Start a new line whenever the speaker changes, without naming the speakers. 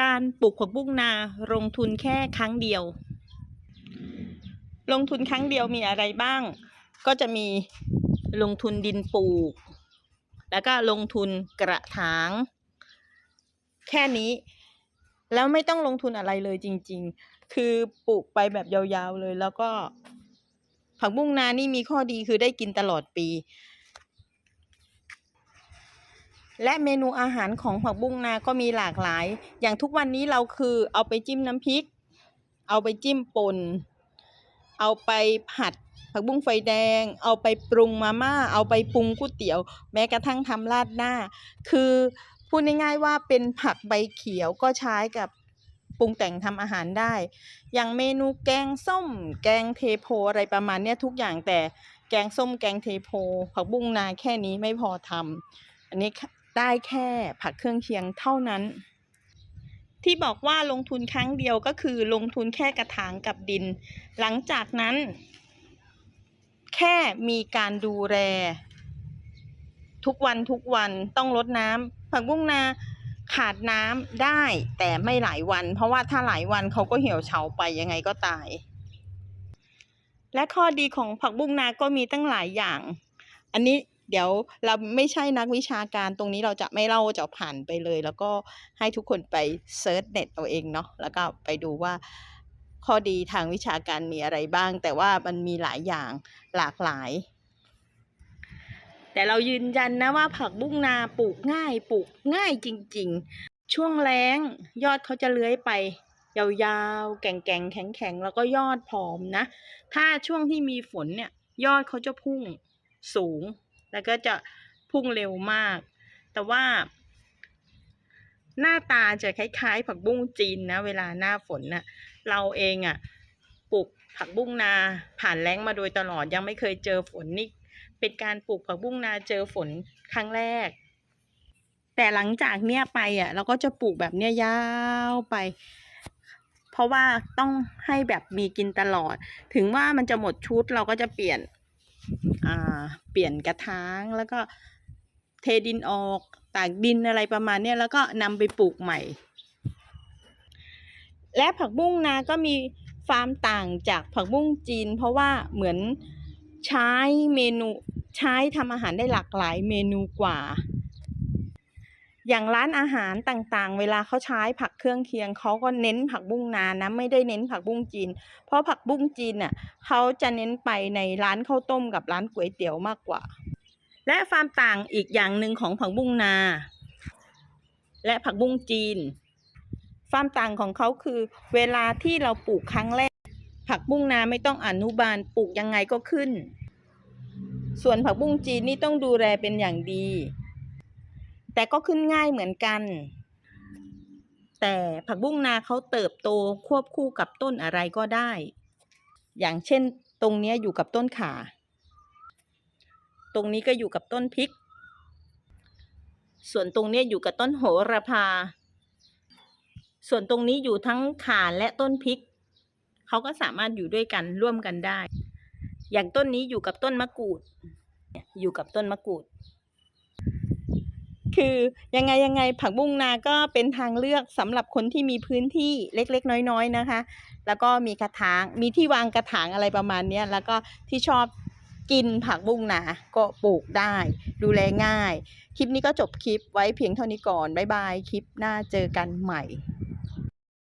การปลูกผักบุ้งนาลงทุนแค่ครั้งเดียว ลงทุนครั้งเดียวมีอะไรบ้าง ก็จะมีลงทุนดินปลูก แล้วก็ลงทุนกระถาง แค่นี้ แล้วไม่ต้องลงทุนอะไรเลยจริง ๆ คือปลูกไปแบบยาวๆเลยแล้วก็ผักบุ้งนานี่มีข้อดีคือได้กินตลอดปี และเมนูอาหารของผักบุ้งนาก็มีหลากหลาย อย่างทุกวันนี้เราคือเอาไปจิ้มน้ำพริก เอาไปจิ้มป่น เอาไปผัดผักบุ้งไฟแดง เอาไปปรุงมาม่า เอาไปปรุงก๋วยเตี๋ยว แม้กระทั่งทำราดหน้า คือพูดง่ายๆว่าเป็นผักใบเขียวก็ใช้กับปรุงแต่งทำอาหารได้ อย่างเมนูแกงส้ม แกงเทโพอะไรประมาณเนี้ยทุกอย่างแต่แกงส้มแกงเทโพผักบุ้งนาแค่นี้ไม่พอทำอันนี้ ได้แค่ผักเครื่องเคียงเท่านั้น ที่บอกว่าลงทุนครั้งเดียวก็คือลงทุนแค่กระถางกับดิน หลังจากนั้น แค่มีการดูแลทุกวันทุกวันต้องลดน้ำผักบุ้งนาขาดน้ำได้แต่ไม่หลายวัน เพราะว่าถ้าหลายวันเขาก็เหี่ยวเฉาไปยังไงก็ตาย และข้อดีของผักบุ้งนาก็มีตั้งหลายอย่าง อันนี้ เดี๋ยวเราไม่ใช่นักวิชาการตรงนี้เราจะไม่เล่าจะผ่านไปเลย แล้วก็ให้ทุกคนไปเซิร์ชเน็ตเอาเองเนาะแล้วก็ไปดูว่าข้อดีทางวิชาการมีอะไรบ้าง แต่ว่ามันมีหลายอย่างหลากหลาย แต่เรายืนยันนะว่าผักบุ้งนาปลูกง่ายปลูกง่ายจริง ๆ ช่วงแล้งยอดเขาจะเลื้อยไป ยาวๆ แก่งๆ แข็งๆ แล้วก็ยอดผอมนะ ถ้าช่วงที่มีฝนเนี่ย ยอดเขาจะพุ่งสูง แล้วก็จะพุ่งเร็วมาก แต่ว่า หน้าตาจะคล้ายๆ ผักบุ้งจีนนะ เวลาหน้าฝนน่ะเราเองอะ่ะปลูกผักบุ้งนาผ่านแล้งมาโดยตลอดยังไม่เคยเจอฝนนี่เป็นการปลูกผักบุ้งนาเจอฝนครั้งแรก แต่หลังจากเนี้ยไปอะเราก็จะปลูกแบบเนี้ยยาวไป เพราะว่าต้องให้แบบมีกินตลอด ถึงว่ามันจะหมดชุดเราก็จะเปลี่ยน เปลี่ยนกระถางแล้วก็เทดินออกตากดินอะไรประมาณเนี้ยแล้วก็นำไปปลูกใหม่ และผักบุ้งนาก็มีฟาร์มต่างจากผักบุ้งจีน เพราะว่าเหมือนใช้เมนูใช้ทำอาหารได้หลากหลายเมนูกว่า อย่างร้านอาหารต่างๆ เวลาเขาใช้ผักเครื่องเคียงเขาก็เน้นผักบุ้งนานะไม่ได้เน้นผักบุ้งจีน เพราะผักบุ้งจีนน่ะเขาจะเน้นไปในร้านข้าวต้มกับร้านก๋วยเตี๋ยวมากกว่า และฟาร์มต่างอีกอย่างหนึ่งของผักบุ้งนา และผักบุ้งจีนฟาร์มต่างของเขาคือเวลาที่เราปลูกครั้งแรก ผักบุ้งนาไม่ต้องอนุบาลปลูกยังไงก็ขึ้น ส่วนผักบุ้งจีนนี่ต้องดูแลเป็นอย่างดี แต่ก็ขึ้นง่ายเหมือนกัน แต่ผักบุ้งนาเขาเติบโตควบคู่กับต้นอะไรก็ได้ อย่างเช่นตรงนี้อยู่กับต้นข่า ตรงนี้ก็อยู่กับต้นพริก ส่วนตรงนี้อยู่กับต้นโหระพา ส่วนตรงนี้อยู่ทั้งข่าและต้นพริก เขาก็สามารถอยู่ด้วยกันร่วมกันได้ อย่างต้นนี้อยู่กับต้นมะกรูด อยู่กับต้นมะกรูด คือยังไงยังไงผักบุ้งนาก็เป็นทางเลือกสำหรับคนที่มีพื้นที่เล็กๆ น้อย ๆ นะคะ แล้วก็มีกระถางมีที่วางกระถางอะไรประมาณเนี้ยแล้วก็ที่ชอบกินผักบุ้งนาก็ปลูกได้ ดูแลง่าย คลิปนี้ก็จบคลิปไว้เพียงเท่านี้ก่อน บ๊ายบาย คลิปหน้าเจอกันใหม่